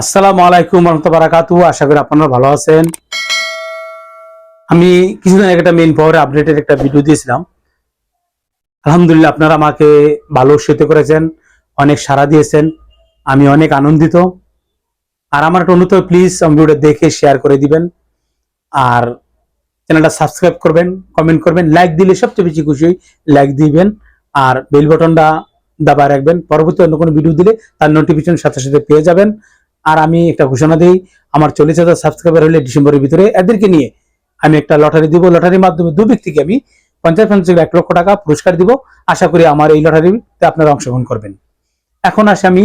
আসসালামু আলাইকুম বারাকাতু আশা করি আপনারা ভালো আছেন। আমি কিছুদিন আগে একটা মেইন পাওয়ার আপডেটের একটা ভিডিও দিয়েছিলাম। আলহামদুলিল্লাহ আপনারা আমাকে ভালো উৎসাহিত করেছেন, অনেক সাড়া দিয়েছেন, আমি অনেক আনন্দিত। আর আমার একটা অনুরোধ প্লিজ ভিডিওটা দেখে শেয়ার করে দিবেন। আর চ্যানেলটা সাবস্ক্রাইব করবেন কমেন্ট করবেন লাইক দিলে সবচেয়ে বেশি খুশি লাইক দিবেন। আর বেল বাটনটা দাবায় রাখবেন। পরবর্তী অন্য কোনো ভিডিও দিলে তার নোটিফিকেশন সাথে সাথে পেয়ে যাবেন। আর আমি একটা ঘোষণা দিই, আমার চল্লিশ হাজার সাবস্ক্রাইবার হলে ডিসেম্বরের ভিতরে এদেরকে নিয়ে আমি একটা লটারি দিব। লটারির মাধ্যমে দু ব্যক্তিকে আমি পঞ্চাশ পঞ্চাশ এক লক্ষ টাকা পুরস্কার দিব। আশা করি আমার এই লটারিতে আপনারা অংশগ্রহণ করবেন। এখন আসি আমি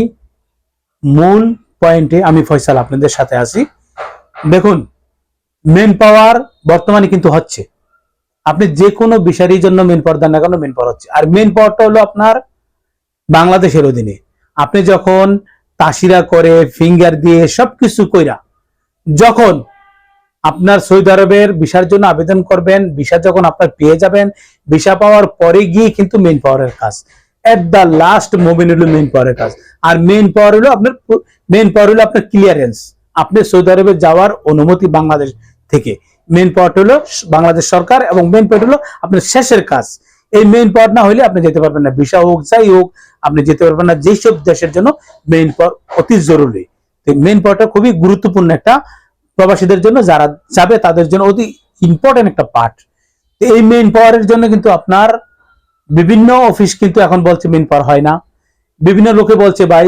মূল পয়েন্টে আমি ফয়সাল আপনাদের সাথে আছি। দেখুন মেন পাওয়ার বর্তমানে কিন্তু হচ্ছে। আপনি যে কোনো বিষয়ের জন্য মেন পাওয়ার দেন না কেন মেন পাওয়ার হচ্ছে। আর মেন পাওয়ারটা হলো আপনার বাংলাদেশের অধীনে। আপনি যখন তাসিরা করে ফিঙ্গার দিয়ে সবকিছু কইরা যখন আপনার সৌদি আরবের ভিসার জন্য আবেদন করবেন, ভিসা যখন আপনার পেয়ে যাবেন, ভিসা পাওয়ার পরে গিয়ে কিন্তু মেন পাওয়ারের কাজ। এট দ্য লাস্ট মোমেন্ট হলো মেন পাওয়ারের কাজ। আর মেইন পাওয়ার হলো আপনার মেন পাওয়ার হলো আপনার ক্লিয়ারেন্স আপনি সৌদি আরবে যাওয়ার অনুমতি বাংলাদেশ থেকে। মেন পাওয়ার হলো বাংলাদেশ সরকার এবং মেন পাওয়ার হলো আপনার শেষের কাজ। এই মেইন পাওয়ার না হলে আপনি যেতে পারবেন না। ভিসা হোক, যাই হোক, আপনি যেতে পারবেন না। যেসব দেশের জন্য মেইন পাওয়ার অতি জরুরি। মেইন পাওয়ারটা খুবই গুরুত্বপূর্ণ একটা প্রবাসীদের জন্য, যারা যাবে তাদের জন্য অতি ইম্পর্টেন্ট একটা পার্ট এই মেইন পাওয়ারের জন্য কিন্তু আপনার বিভিন্ন অফিস কিন্তু এখন বলছে মেইন পাওয়ার হয় না। বিভিন্ন লোকে বলছে, ভাই,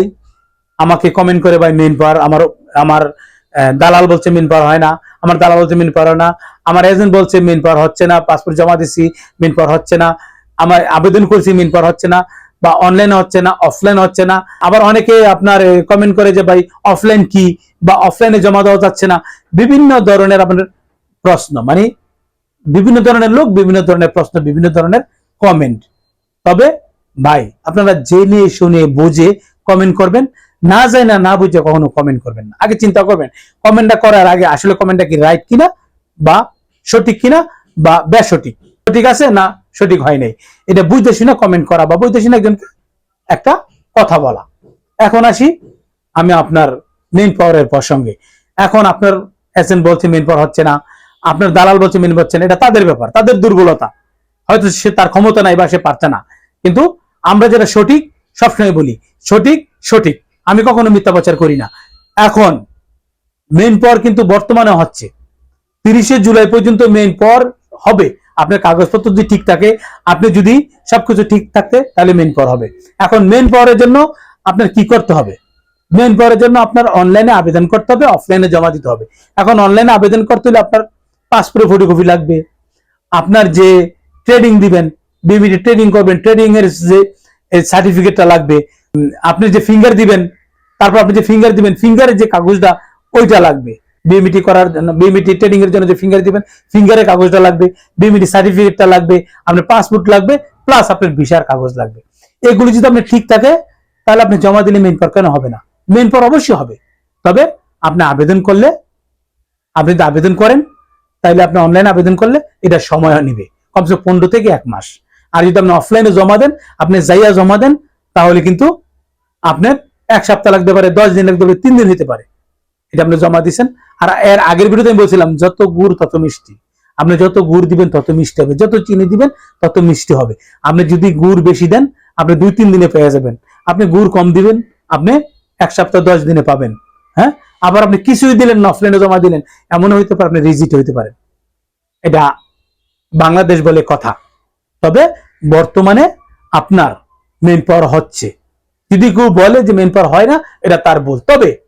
আমাকে কমেন্ট করে, ভাই মেইন পাওয়ার আমার আমার দালাল বলছে মেইন পাওয়ার হয় না। আমার দালাল বলছে মেইন পাওয়ার হয় না। আমার এজেন্ট বলছে মেইন পাওয়ার হচ্ছে না। পাসপোর্ট জমা দিছি মেইন পাওয়ার হচ্ছে না। আমার আবেদন করছি পাওয়ার হচ্ছে না, বা অনলাইন হচ্ছে না অফলাইন হচ্ছে না। আবার অনেকে আপনার কমেন্ট করে যে ভাই অফলাইন কি? বা অফলাইনে জমা দেওয়া যাচ্ছে না। বিভিন্ন ধরনের আপনার প্রশ্ন মানে বিভিন্ন ধরনের লোক বিভিন্ন ধরনের প্রশ্ন, বিভিন্ন ধরনের কমেন্ট তবে ভাই, আপনারা জেনে শুনে বুঝে কমেন্ট করবেন। না যায় না না বুঝে কখনো কমেন্ট করবেন না। আগে চিন্তা করবেন কমেন্টটা করার আগে আসলে কমেন্টটা কি রাইট কিনা, বা সঠিক কিনা, বা বেসঠিক। সঠিক আছে না? সঠিক হয় নাই। এটা বুঝতে শুনে কমেন্ট করা বা বুঝতে শুনে একজনকে একটা কথা বলা। এখন আসি আমি আপনার মেইন পাওয়ারের প্রসঙ্গে। এখন আপনার এজেন্ট বলছে মেন পাওয়ার হচ্ছে না, আপনার দালাল বলছে মেইন হচ্ছে না, এটা তাদের ব্যাপার, তাদের দুর্বলতা। হয়তো সে তার ক্ষমতা নাই বা সে পারছে না। কিন্তু আমরা যেটা সঠিক, সবসময় বলি, সঠিক সঠিক। আমি কখনো মিথ্যা প্রচার করি না। এখন মেন পাওয়ার কিন্তু বর্তমানে হচ্ছে। তিরিশে জুলাই পর্যন্ত মেন পাওয়ার হবে। আপনার কাগজপত্র যদি ঠিক থাকে, আপনি যদি সবকিছু ঠিক থাকতে, তাহলে মেন পাওয়ার হবে। এখন মেন পাওয়ারের জন্য আপনার কি করতে হবে? মেন পাওয়ারের জন্য আপনার অনলাইনে আবেদন করতে হবে অফলাইনে জমা দিতে হবে। এখন অনলাইনে আবেদন করতে হলে আপনার পাসপোর্ট ফটোকপি লাগবে। আপনার যে ট্রেডিং দিবেন বিবিডি ট্রেডিং করবেন ট্রেডিং এর যে সার্টিফিকেটটা লাগবে আপনি যে ফিঙ্গার দিবেন, তারপর আপনি যে ফিঙ্গার দিবেন ফিঙ্গারের যে কাগজটা, ওইটা লাগবে। বিএমইটি করার জন্য বিএমইটি ট্রেডিং এর জন্য যে ফিঙ্গার দিবেন ফিঙ্গারের কাগজটা লাগবে বিএমইটি সার্টিফিকেটটা লাগবে, আপনার পাসপোর্ট লাগবে প্লাস আপনার ভিসার কাগজ লাগবে। এগুলো যদি আপনি ঠিক থাকে, তাহলে আপনি জমা দিলে মেইন পার কেন হবে না? মেইন পার অবশ্যই হবে। তবে আপনি আবেদন করলে, আপনি যদি আবেদন করেন, তাহলে আপনি অনলাইন আবেদন করলে এটা সময় নেবে। কমসে পনেরো থেকে এক মাস। আর যদি আপনি অফলাইনে জমা দেন, আপনি যাইয়া জমা দেন, তাহলে কিন্তু আপনার এক সপ্তাহ লাগতে পারে, দশ দিন লাগতে পারে, তিন দিন হতে পারে। এটা আপনি জমা দিচ্ছেন আর এর আগের ভিডিওতে আমি বলছিলাম, যত গুড় তত মিষ্টি। আপনি যত গুড় দিবেন, তত মিষ্টি হবে। যত চিনি দিবেন, তত মিষ্টি হবে। আপনি যদি গুড় বেশি দেন, আপনি দুই তিন দিনে পেয়ে যাবেন। আপনি গুড় কম দিবেন, আপনি এক সপ্তাহ দশ দিনে পাবেন। হ্যাঁ? আবার আপনি কিছুই দিলেন না অফলাইনে জমা দিলেন এমন হইতে পারে, আপনি রিজিট হইতে পারেন। এটা বাংলাদেশ বলে কথা। তবে বর্তমানে আপনার মেন পাওয়ার হচ্ছে। যদি কেউ বলে যে মেন পাওয়ার হয় না, এটা তার ভুল। তবে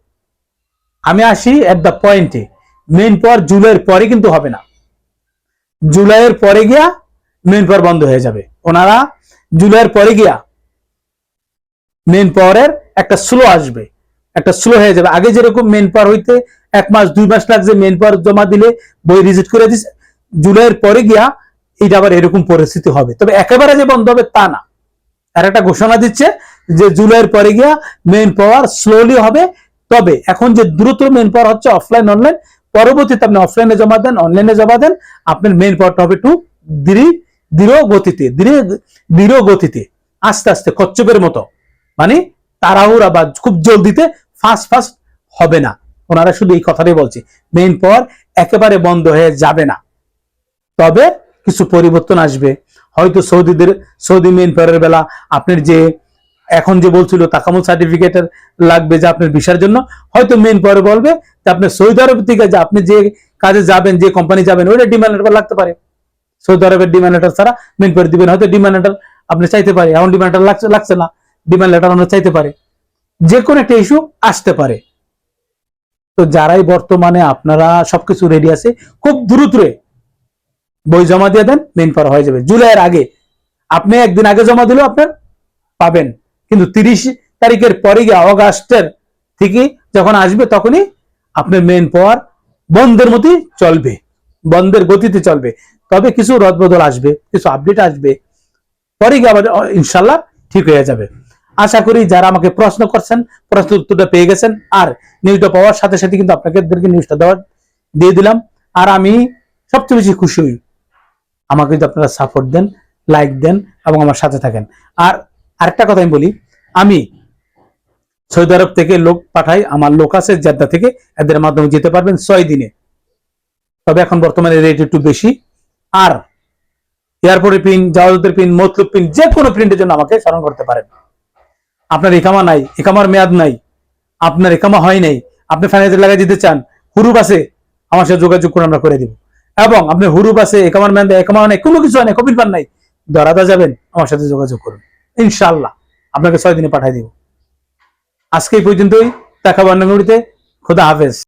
আমি আসি এট দ্য পয়েন্টে মেন পাওয়ার জুলাইয়ের পরে কিন্তু হবে না। জুলাইয়ের পরে গিয়া মেন পর বন্ধ হয়ে যাবে। ওনারা জুলাইয়ের পরে গিয়া মেন পাওয়ারের একটা স্লো আসবে। একটা স্লো হয়ে যাবে। আগে যেরকম মেন পাওয়ার হইতে এক মাস, দুই মাস লাগছে মেন পাওয়ার জমা দিলে, বই রিজিট করে দিছে। জুলাইয়ের পরে গিয়া এটা আবার এরকম পরিস্থিতি হবে। তবে একেবারে যে বন্ধ হবে তা না। আর একটা ঘোষণা দিচ্ছে যে জুলাইয়ের পরে গিয়া মেন পাওয়ার স্লোলি হবে। তবে এখন যে দ্রুত মেন পাওয়ার হচ্ছে অফলাইন অনলাইন পরবর্তীতে আপনি অফলাইনে জমা দেন অনলাইনে জমা দেন, আপনার মেন পাওয়ারটা হবে ধীরে, ধীর গতিতে ধীর গতিতে, আস্তে আস্তে, কচ্ছপের মতো। মানে তাড়াহুড়া বা খুব জলদিতে ফাস্ট ফাস্ট হবে না। ওনারা শুধু এই কথাটাই বলছে মেইন পাওয়ার একেবারে বন্ধ হয়ে যাবে না। তবে কিছু পরিবর্তন আসবে। হয়তো সৌদিদের, সৌদি মেইন পাওয়ারের বেলা আপনার যে এখন যে বলছিল তাকামুল সার্টিফিকেট লাগবে যে আপনার ভিসার জন্য, হয়তো মেইন পরে বলবে যে আপনি সৌদি আরব থেকে যে আপনি যে কাজে যাবেন, যে কোম্পানি যাবেন, ওইটা ডিমান্ড লেটার লাগতে পারে। সৌদি আরবের ডিমান্ড লেটার ছাড়া মেন পরে দিবেন, হয়তো ডিমান্ড লেটার আপনি চাইতে পারে এখন ডিমান্ড লেটার লাগছে লাগছে না ডিমান্ড লেটার আমরা চাইতে পারে। যে কোনো একটা ইস্যু আসতে পারে। তো যারাই বর্তমানে আপনারা সবকিছু রেডি আছে, খুব দ্রুতরে বই জমা দিয়ে দেন মেন পাওয়ার হয়ে যাবে। জুলাইয়ের আগে। আপনি একদিন আগে জমা দিলেও আপনার পাবেন। কিন্তু তিরিশ তারিখের পরে গিয়ে অগাস্টের থেকে যখন আসবে তখনই আপনার মেন পাওয়ার বন্ধের মতোই চলবে, বন্ধের গতিতে চলবে। তবে কিছু রদবদল আসবে, কিছু আপডেট আসবে। পরে গিয়ে আবার ইনশাল্লাহ ঠিক হয়ে যাবে। আশা করি যারা আমাকে প্রশ্ন করছেন, প্রশ্ন উত্তরটা পেয়ে গেছেন। আর নিউজটা পাওয়ার সাথে সাথে কিন্তু আপনাদেরকে নিউজটা দেওয়ার দিয়ে দিলাম। আর আমি সবচেয়ে বেশি খুশি হই। আমাকে যদি আপনারা সাপোর্ট দেন লাইক দেন এবং আমার সাথে থাকেন। আর আরেকটা কথা আমি বলি, আমি সৌদি আরব থেকে লোক পাঠাই, আমার লোক আছে জেদ্দা থেকে, এদের মাধ্যমে যেতে পারবেন ছয় দিনে। তবে এখন বর্তমানে রেট একটু বেশি। আর এয়ারপোর্টের পিন জাহাজের পিন মতলব পিন যে কোনো প্রিন্টের জন্য আমাকে স্মরণ করতে পারেন। আপনার একামা নাই একামার মেয়াদ নাই, আপনার একামা হয় নাই, আপনি ফাইন্যান্সের লাগাই দিতে চান, হুরুপ আছে, আমার সাথে যোগাযোগ করে আমরা করে দিব। এবং আপনি হুরুপ আছে একামার মেয়াদ নাই একামা নাই, কোনো কিছু হয় না কপিল পান নাই, দরাদা যাবেন, আমার সাথে যোগাযোগ করুন। ইনশাআল্লাহ আপনাকে ছয় দিনে পাঠিয়ে দিব। আজকে এই পর্যন্তই দেখাবো অন্য খোদা হাফেজ।